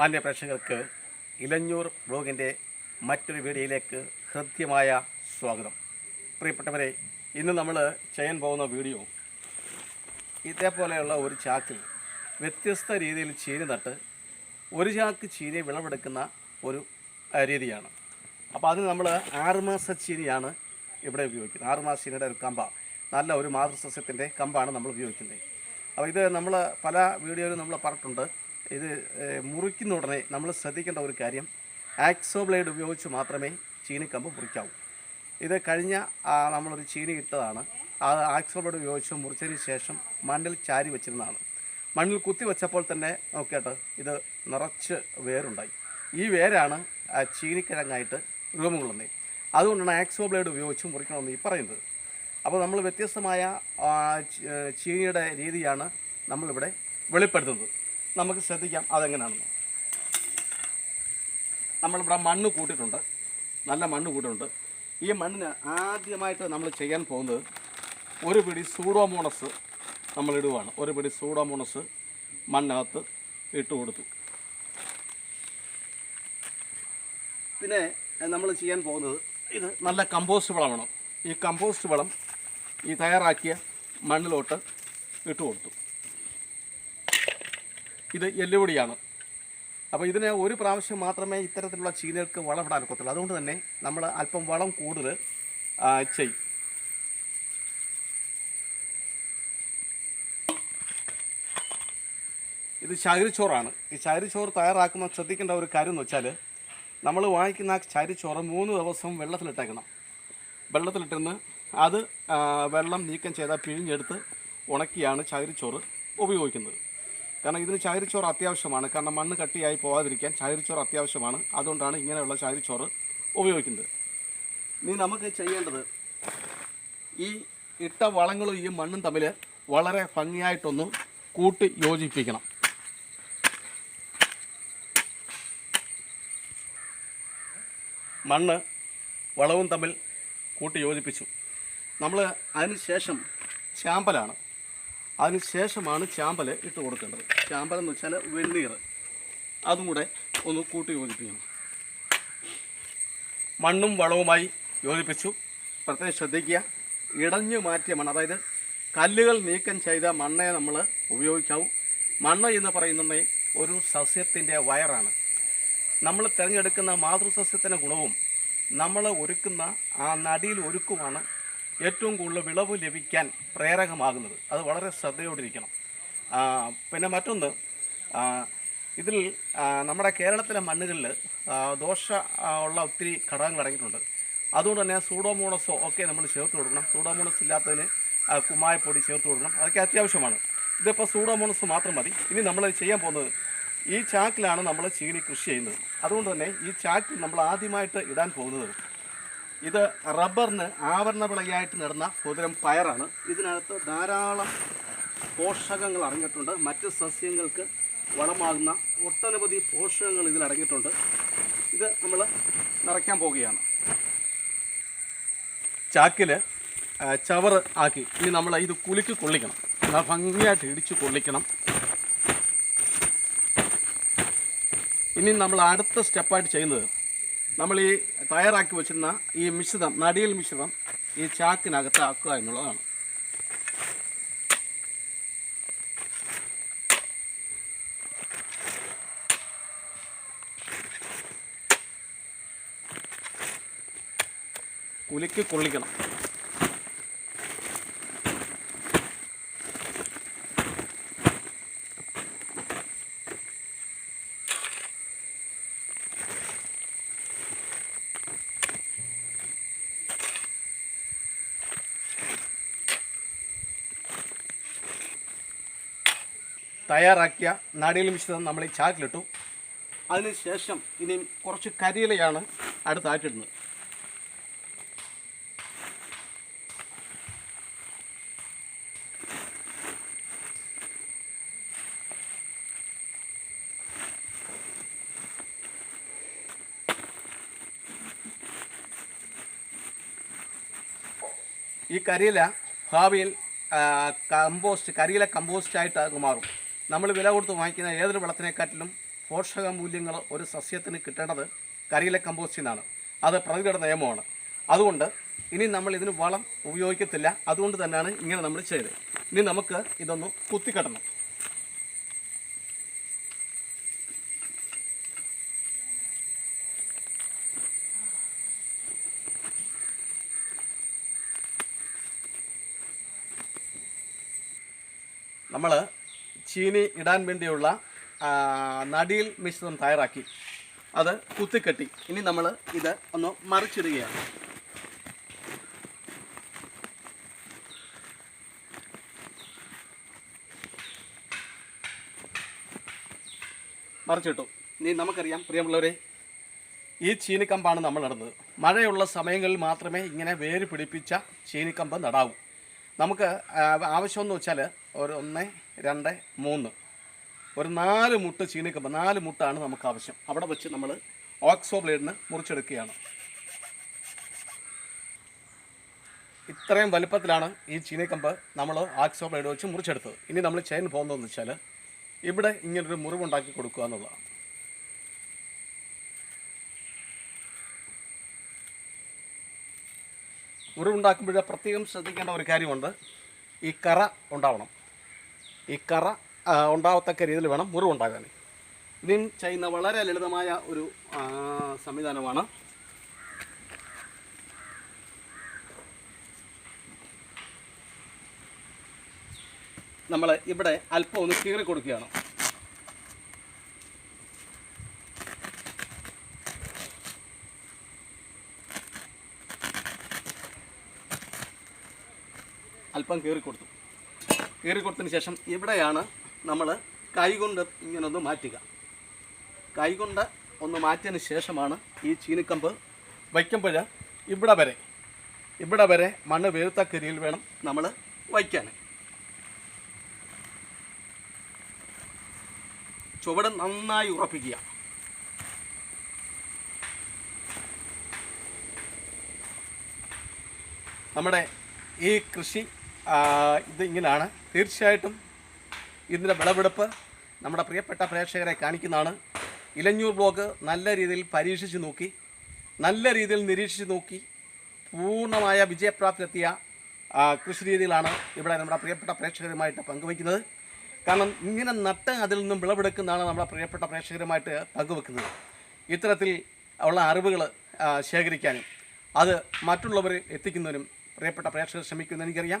മാന്യ പ്രേക്ഷകർക്ക് ഇലഞ്ഞൂർ ബ്ലോഗിന്റെ മറ്റൊരു വീഡിയോയിലേക്ക് ഹൃദ്യമായ സ്വാഗതം. പ്രിയപ്പെട്ടവരെ ഇന്ന് നമ്മൾ ചെയ്യാൻ പോകുന്ന വീഡിയോ ഇതേപോലെയുള്ള ഒരു ചാക്കിൽ വ്യത്യസ്ത രീതിയിൽ ചീനി നട്ട് ഒരു ചാക്ക് ചീനി വിളവെടുക്കുന്ന ഒരു രീതിയാണ്. അപ്പോൾ അതിന് നമ്മൾ ആറുമാസ ചീനിയാണ് ഇവിടെ ഉപയോഗിക്കുന്നത്. ആറുമാസ ചീനിയുടെ ഒരു കമ്പ. നല്ല ഒരു മാതൃസസ്യത്തിന്റെ കമ്പാണ് നമ്മൾ ഉപയോഗിക്കുന്നത്. അപ്പോൾ ഇത് നമ്മൾ പല വീഡിയോയിലും നമ്മൾ പറഞ്ഞിട്ടുണ്ട്. ഇത് മുറിക്കുന്ന ഉടനെ നമ്മൾ ശ്രദ്ധിക്കേണ്ട ഒരു കാര്യം ആക്സോ ബ്ലേഡ് ഉപയോഗിച്ച് മാത്രമേ ചീനിക്കമ്പ് മുറിക്കാവൂ. ഇത് കഴിഞ്ഞ നമ്മളൊരു ചീനി ഇട്ടതാണ്. ആ ആക്സോ ബ്ലേഡ് ഉപയോഗിച്ച് മുറിച്ചതിന് ശേഷം മണ്ണിൽ ചാരി വെച്ചിരുന്നതാണ്. മണ്ണിൽ കുത്തി വെച്ചപ്പോൾ തന്നെ നോക്കിയിട്ട് ഇത് നിറച്ച് വേരുണ്ടായി. ഈ വേരാണ് ചീനിക്കിഴങ്ങായിട്ട് രൂപം കൊള്ളുന്നത്. അതുകൊണ്ടാണ് ആക്സോ ബ്ലേഡ് ഉപയോഗിച്ച് മുറിക്കണമെന്ന് ഈ പറയുന്നത്. അപ്പോൾ നമ്മൾ വ്യത്യസ്തമായ ചീനിയുടെ രീതിയാണ് നമ്മളിവിടെ വെളിപ്പെടുത്തുന്നത്. നമുക്ക് ശ്രദ്ധിക്കാം അതെങ്ങനെയാണെന്ന്. നമ്മളിവിടെ മണ്ണ് കൂട്ടിയിട്ടുണ്ട്. നല്ല മണ്ണ് കൂട്ടിയിട്ടുണ്ട്. ഈ മണ്ണിന് ആദ്യമായിട്ട് നമ്മൾ ചെയ്യാൻ പോകുന്നത് ഒരു പിടി സൂഡോമോണസ് നമ്മൾ ഇടുവാണ് ഒരു പിടി സൂഡോമോണസ് മണ്ണകത്ത് ഇട്ട് കൊടുത്തു. പിന്നെ നമ്മൾ ചെയ്യാൻ പോകുന്നത് ഇത് നല്ല കമ്പോസ്റ്റ് വളമാണ്. ഈ കമ്പോസ്റ്റ് വളം ഈ തയ്യാറാക്കിയ മണ്ണിലോട്ട് ഇട്ട് കൊടുത്തു. ഇത് എല്ലുപൊടിയാണ്. അപ്പോൾ ഇതിന് ഒരു പ്രാവശ്യം മാത്രമേ ഇത്തരത്തിലുള്ള ചീനകൾക്ക് വളമിടാൻ ഒക്കത്തുള്ളൂ. അതുകൊണ്ട് തന്നെ നമ്മൾ അല്പം വളം കൂടുതൽ ചെയ്യും. ഇത് ചകിരിച്ചോറാണ്. ഈ ചകിരിച്ചോറ് തയ്യാറാക്കുമ്പോൾ ശ്രദ്ധിക്കേണ്ട ഒരു കാര്യം എന്ന് വെച്ചാൽ നമ്മൾ വാങ്ങിക്കുന്ന ആ ചകിരിച്ചോറ് മൂന്ന് ദിവസം വെള്ളത്തിലിട്ടേക്കണം. വെള്ളത്തിലിട്ടിന്ന് അത് വെള്ളം നീക്കം ചെയ്താൽ പിഴിഞ്ഞെടുത്ത് ഉണക്കിയാണ് ചകിരിച്ചോറ് ഉപയോഗിക്കുന്നത്. കാരണം ഇതിന് ചകിരിച്ചോറ് അത്യാവശ്യമാണ്. കാരണം മണ്ണ് കട്ടിയായി പോകാതിരിക്കാൻ ചകിരിച്ചോറ് അത്യാവശ്യമാണ്. അതുകൊണ്ടാണ് ഇങ്ങനെയുള്ള ചകിരിച്ചോറ് ഉപയോഗിക്കുന്നത്. ഇനി നമുക്ക് ചെയ്യേണ്ടത് ഈ ഇട്ട വളങ്ങളും ഈ മണ്ണും തമ്മിൽ വളരെ ഭംഗിയായിട്ടൊന്ന് കൂട്ടി യോജിപ്പിക്കണം. മണ്ണ് വളവും തമ്മിൽ കൂട്ടി യോജിപ്പിച്ചു. നമ്മൾ അതിന് ശേഷം ചാമ്പലാണ്. അതിന് ചാമ്പൽ ഇട്ട് കൊടുക്കേണ്ടത്. ചാമ്പൽ എന്ന് വെച്ചാൽ വെണ്ണീർ അതും കൂടെ ഒന്ന് കൂട്ടി യോജിപ്പിക്കണം. മണ്ണും വളവുമായി യോജിപ്പിച്ചു. പ്രത്യേകം ശ്രദ്ധിക്കുക. ഇടഞ്ഞു മാറ്റിയ മണ്ണ് അതായത് കല്ലുകൾ നീക്കം ചെയ്ത മണ്ണെ നമ്മൾ ഉപയോഗിക്കാവൂ. മണ്ണ് എന്ന് പറയുന്നത് ഒരു സസ്യത്തിന്റെ വയറാണ്. നമ്മൾ തിരഞ്ഞെടുക്കുന്ന മാതൃസസ്യത്തിന്റെ ഗുണവും നമ്മൾ ഒരുക്കുന്ന ആ നടിയിൽ ഒരുക്കുമാണ് ഏറ്റവും കൂടുതൽ വിളവ് ലഭിക്കാൻ പ്രേരകമാകുന്നത്. അത് വളരെ ശ്രദ്ധയോടിരിക്കണം. പിന്നെ മറ്റൊന്ന് ഇതിൽ നമ്മുടെ കേരളത്തിലെ മണ്ണുകളിൽ ദോഷ ഉള്ള ഒത്തിരി ഘടകങ്ങൾ അടങ്ങിയിട്ടുണ്ട്. അതുകൊണ്ട് തന്നെ സൂഡോമോണസോ ഒക്കെ നമ്മൾ ചേർത്ത് കൊടുക്കണം. സൂഡോമോണസ് ഇല്ലാത്തതിന് കുമ്മായപ്പൊടി ചേർത്ത് കൊടുക്കണം. അതൊക്കെ അത്യാവശ്യമാണ്. ഇതിപ്പോൾ സൂഡോമോണസ് മാത്രം മതി. ഇനി നമ്മൾ ചെയ്യാൻ പോകുന്നത് ഈ ചാക്കിലാണ് നമ്മൾ ചീനി കൃഷി ചെയ്യുന്നത്. അതുകൊണ്ട് തന്നെ ഈ ചാക്കിൽ നമ്മൾ ആദ്യമായിട്ട് ഇടാൻ പോകുന്നത് ഇത് റബ്ബറിന് ആവരണ വിളയായിട്ട് നടന്ന പൊതുരം പയറാണ്. ഇതിനകത്ത് ധാരാളം പോഷകങ്ങൾ അടങ്ങിയിട്ടുണ്ട്. മറ്റ് സസ്യങ്ങൾക്ക് വളമാകുന്ന ഒട്ടനവധി പോഷകങ്ങൾ ഇതിൽ അടങ്ങിയിട്ടുണ്ട്. ഇത് നമ്മൾ നിറയ്ക്കാൻ പോവുകയാണ്. ചാക്കിൽ ചവറ് ആക്കി ഇനി നമ്മൾ ഇത് കുലുക്കി കൊള്ളിക്കണം. ഭംഗിയായിട്ട് ഇടിച്ച് കൊള്ളിക്കണം. ഇനി നമ്മൾ അടുത്ത സ്റ്റെപ്പായിട്ട് ചെയ്യുന്നത് നമ്മൾ ഈ തയ്യാറാക്കി വെച്ചിരുന്ന ഈ മിശ്രിതം നടിയൽ മിശ്രിതം ഈ ചാക്കിനകത്ത് ആക്കുക എന്നുള്ളതാണ്. കുലുക്കി കൊള്ളിക്കണം. തയ്യാറാക്കിയ നാടിയൽ മിശ്രിതം നമ്മൾ ഈ ചാക്കിലിട്ടു അതിനുശേഷം ഇനി കുറച്ച് കരിയിലയാണ് അടുത്തായിട്ടിടുന്നത് ഈ കരിയില ഭാവിയിൽ കമ്പോസ്റ്റ് കരിയില കമ്പോസ്റ്റായിട്ട് അത് മാറും. നമ്മൾ വില കൊടുത്ത് വാങ്ങിക്കുന്ന ഏതൊരു വളത്തിനെക്കാട്ടിലും പോഷക മൂല്യങ്ങൾ ഒരു സസ്യത്തിന് കിട്ടേണ്ടത് കരിയിലെ കമ്പോസ്റ്റിൽ നിന്നാണ് അത് പ്രകൃതിയുടെ നിയമമാണ്. അതുകൊണ്ട് ഇനി നമ്മൾ ഇതിന് വളം ഉപയോഗിക്കത്തില്ല. അതുകൊണ്ട് തന്നെയാണ് ഇങ്ങനെ നമ്മൾ ചെയ്തത്. ഇനി നമുക്ക് ഇതൊന്ന് കുത്തിക്കെട്ടണം. നമ്മൾ ചീനി ഇടാൻ വേണ്ടിയുള്ള നടിയിൽ മിശ്രിതം തയ്യാറാക്കി. അത് കുത്തിക്കെട്ടി. ഇനി നമ്മൾ ഇത് ഒന്ന് മറിച്ചിടുകയാണ്. മറിച്ചിട്ടു. ഇനി നമുക്കറിയാം പ്രിയമുള്ളവരെ ഈ ചീനിക്കമ്പാണ് നമ്മൾ നടുന്നത് മഴയുള്ള സമയങ്ങളിൽ മാത്രമേ ഇങ്ങനെ വേര് പിടിപ്പിച്ച ചീനിക്കമ്പ് നടാവൂ. നമുക്ക് ആവശ്യമെന്ന് വെച്ചാൽ ഒരു ഒന്ന് രണ്ട് മൂന്ന്. ഒരു നാല് മുട്ട് ചീനിക്കമ്പ് നാല് മുട്ടാണ് നമുക്ക് ആവശ്യം. അവിടെ വെച്ച് നമ്മൾ ഓക്സോ ബ്ലേഡിന് മുറിച്ചെടുക്കുകയാണ്. ഇത്രയും വലുപ്പത്തിലാണ് ഈ ചീനിക്കമ്പ് നമ്മൾ ആക്സോ ബ്ലേഡ് വെച്ച് മുറിച്ചെടുത്തത്. ഇനി നമ്മൾ ചെയ്യാൻ പോകുന്നതെന്ന് വെച്ചാൽ ഇവിടെ ഇങ്ങനൊരു മുറിവുണ്ടാക്കി കൊടുക്കുക എന്നുള്ളതാണ്. മുറിവുണ്ടാക്കുമ്പോഴേ പ്രത്യേകം ശ്രദ്ധിക്കേണ്ട ഒരു കാര്യമുണ്ട്. ഈ കറ ഉണ്ടാവണം. ഈ കറ ഉണ്ടാവത്തക്ക രീതിയിൽ വേണം മുറിവുണ്ടാകാൻ. ഇതിന് ചെയ്യുന്ന വളരെ ലളിതമായ ഒരു സംവിധാനമാണ്. നമ്മൾ ഇവിടെ അല്പം ഒന്ന് കീറി കൊടുക്കുകയാണ്. അല്പം കീറി കൊടുത്തു. കീറി കൊടുത്തതിന് ശേഷം ഇവിടെയാണ് നമ്മൾ കൈകൊണ്ട് ഇങ്ങനെ ഒന്ന് മാറ്റുക. കൈകൊണ്ട് ഒന്ന് മാറ്റിയതിന് ശേഷമാണ് ഈ ചീനിക്കമ്പ് വയ്ക്കുമ്പോൾ ഇവിടെ വരെ ഇവിടെ വരെ മണ്ണ് വീഴ്ത്തക്ക കരിയിൽ വേണം നമ്മൾ വയ്ക്കാൻ ചുവട് നന്നായി ഉറപ്പിക്കുക. നമ്മുടെ ഈ കൃഷി ഇത് ഇങ്ങനെയാണ്. തീർച്ചയായിട്ടും ഇതിന്റെ വിളവെടുപ്പ് നമ്മുടെ പ്രിയപ്പെട്ട പ്രേക്ഷകരെ കാണിക്കുന്നതാണ്. ഇലഞ്ഞൂർ ബ്ലോക്ക് നല്ല രീതിയിൽ പരീക്ഷിച്ച് നോക്കി നല്ല രീതിയിൽ നിരീക്ഷിച്ച് നോക്കി പൂർണമായ വിജയപ്രാപ്തിയെത്തിയ കൃഷി രീതിയിലാണ് ഇവിടെ നമ്മുടെ പ്രിയപ്പെട്ട പ്രേക്ഷകരുമായിട്ട് പങ്കുവയ്ക്കുന്നത്. കാരണം ഇങ്ങനെ നട്ട് അതിൽ നിന്നും വിളവെടുക്കുന്നതാണ് നമ്മുടെ പ്രിയപ്പെട്ട പ്രേക്ഷകരുമായിട്ട് പങ്കുവെക്കുന്നത് ഇത്തരത്തിൽ ഉള്ള അറിവുകൾ ശേഖരിക്കാനും അത് മറ്റുള്ളവർ എത്തിക്കുന്നതിനും പ്രിയപ്പെട്ട പ്രേക്ഷകർ ശ്രമിക്കുമെന്ന് എനിക്കറിയാം.